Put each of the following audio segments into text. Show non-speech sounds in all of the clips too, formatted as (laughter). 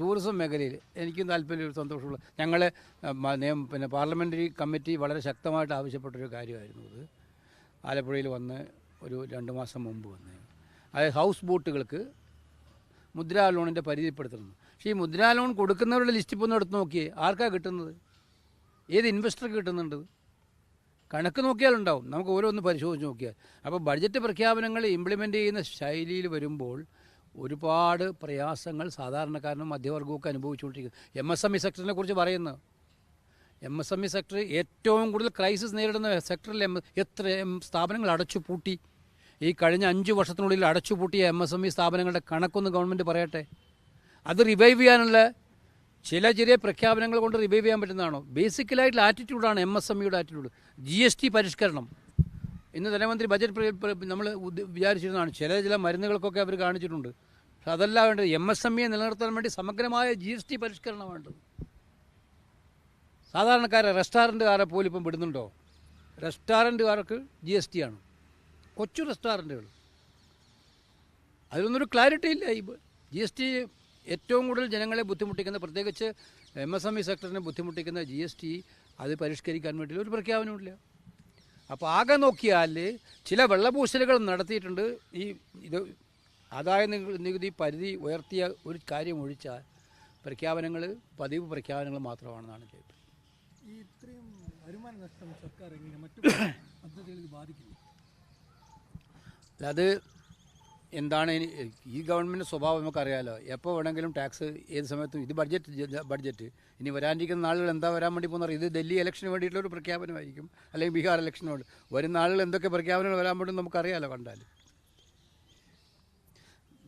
Tourism മേഖലയിൽ എനിക്കും താല്പര്യം സന്തോഷമുള്ള ഞങ്ങൾ പിന്നെ പാർലമെന്ററി കമ്മിറ്റി വളരെ ശക്തമായിട്ട് ആവശ്യപ്പെട്ടൊരു കാര്യമായിരുന്നു അത്. ആലപ്പുഴയിൽ വന്ന് ഒരു രണ്ട് മാസം മുമ്പ് വന്ന്. അതായത് ഹൗസ് ബോട്ടുകൾക്ക് മുദ്രാ ലോണിന്റെ പരിധിപ്പെടുത്തണം പക്ഷേ ഈ മുദ്രാ ലോൺ കൊടുക്കുന്നവരുടെ ലിസ്റ്റ് ഇപ്പോൾ ഒന്ന് എടുത്ത് നോക്കിയേ ആർക്കാണ് കിട്ടുന്നത്? ഏത് ഇൻവെസ്റ്റർക്ക് കിട്ടുന്നുണ്ട്? കണക്ക് നോക്കിയാലുണ്ടാവും നമുക്ക് ഓരോന്ന് പരിശോധിച്ച് നോക്കിയാൽ. അപ്പോൾ ബഡ്ജറ്റ് പ്രഖ്യാപനങ്ങൾ ഇംപ്ലിമെന്റ് ചെയ്യുന്ന ശൈലിയിൽ വരുമ്പോൾ ഒരുപാട് പ്രയാസങ്ങൾ സാധാരണക്കാരനും മധ്യവർഗവും അനുഭവിച്ചുകൊണ്ടിരിക്കുന്നു. എം എസ് എം ഇ സെക്ടറിനെ കുറിച്ച് പറയുന്നു. M S M E sector ഏറ്റവും കൂടുതൽ ക്രൈസിസ് നേരിടുന്ന സെക്ടറിൽ എം എത്ര സ്ഥാപനങ്ങൾ അടച്ചു പൂട്ടി ഈ കഴിഞ്ഞ അഞ്ച് വർഷത്തിനുള്ളിൽ അടച്ചു പൂട്ടിയ എം എസ് എം ഇ സ്ഥാപനങ്ങളുടെ കണക്കൊന്ന് ഗവൺമെന്റ് പറയട്ടെ. അത് റിവൈവ് ചെയ്യാനുള്ള ചില ചെറിയ പ്രഖ്യാപനങ്ങൾ കൊണ്ട് റിവൈവ് ചെയ്യാൻ പറ്റുന്നതാണോ? ബേസിക്കലായിട്ടുള്ള ആറ്റിറ്റ്യൂഡാണ് എം എസ് എം ഇയുടെ ആറ്റിറ്റ്യൂഡ് ജി എസ് ടി പരിഷ്കരണം. ഇന്ന് ധനമന്ത്രി ബജറ്റ് നമ്മൾ വിചാരിച്ചിരുന്നതാണ്. ചില ചില മരുന്നുകൾക്കൊക്കെ അവർ കാണിച്ചിട്ടുണ്ട്. പക്ഷെ അതല്ല വേണ്ടത്. എം എസ് എം ഇയെ നിലനിർത്താൻ വേണ്ടി സമഗ്രമായ ജി എസ് ടി പരിഷ്കരണം വേണ്ടത്. സാധാരണക്കാരെ റെസ്റ്റോറന്റുകാരെ പോലും ഇപ്പം വിടുന്നുണ്ടോ? റെസ്റ്റോറന്റുകാർക്ക് ജി എസ് ടി ആണ്. കൊച്ചു റെസ്റ്റോറന്റുകൾ അതിലൊന്നൊരു ക്ലാരിറ്റി ഇല്ല ഈ ജി എസ് ടി ഏറ്റവും കൂടുതൽ ജനങ്ങളെ ബുദ്ധിമുട്ടിക്കുന്ന പ്രത്യേകിച്ച് എം എസ് എം ഇ സെക്ടറിനെ ബുദ്ധിമുട്ടിക്കുന്ന ജി എസ് ടി അത് പരിഷ്കരിക്കാൻ വേണ്ടി ഒരു പ്രഖ്യാപനമില്ല അപ്പോൾ ആകെ നോക്കിയാൽ ചില വെള്ളപൂശലുകൾ നടത്തിയിട്ടുണ്ട്. ഈ ഇത് ആദായ നികുതി- പരിധി ഉയർത്തിയ ഒരു കാര്യം ഒഴിച്ചാൽ പ്രഖ്യാപനങ്ങൾ പതിവ് പ്രഖ്യാപനങ്ങൾ മാത്രമാണെന്നാണ് എന്റെ ഇത്രയും വരുമാന നഷ്ടം സർക്കാർ എങ്ങനെ മറ്റു (coughs) പദ്ധതികളിൽ ബാധിക്കുന്നു അല്ല, അത് എന്താണ് ഈ ഗവൺമെന്റ് സ്വഭാവം നമുക്കറിയാലോ. എപ്പോൾ വേണമെങ്കിലും ടാക്സ് ഏത് സമയത്തും ഇത് ബഡ്ജറ്റ് ബഡ്ജറ്റ് ഇനി വരാനിരിക്കുന്ന നാളുകൾ എന്താ വരാൻ വേണ്ടി പോകുന്നത് ഇത് ഡൽഹി ഇലക്ഷന് വേണ്ടിയിട്ടുള്ള ഒരു പ്രഖ്യാപനമായിരിക്കും. അല്ലെങ്കിൽ ബീഹാർ ഇലക്ഷനോട് വരും വരുന്ന ആളുകൾ എന്തൊക്കെ പ്രഖ്യാപനങ്ങൾ വരാൻ വേണ്ടി നമുക്കറിയാലോ കണ്ടാൽ.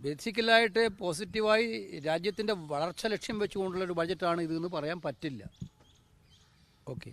ബേസിക്കലായിട്ട് പോസിറ്റീവായി രാജ്യത്തിന്റെ വളർച്ച ലക്ഷ്യം വെച്ചുകൊണ്ടുള്ള ഒരു ബഡ്ജറ്റാണ് ഇതെന്ന് പറയാൻ പറ്റില്ല. ഓക്കെ.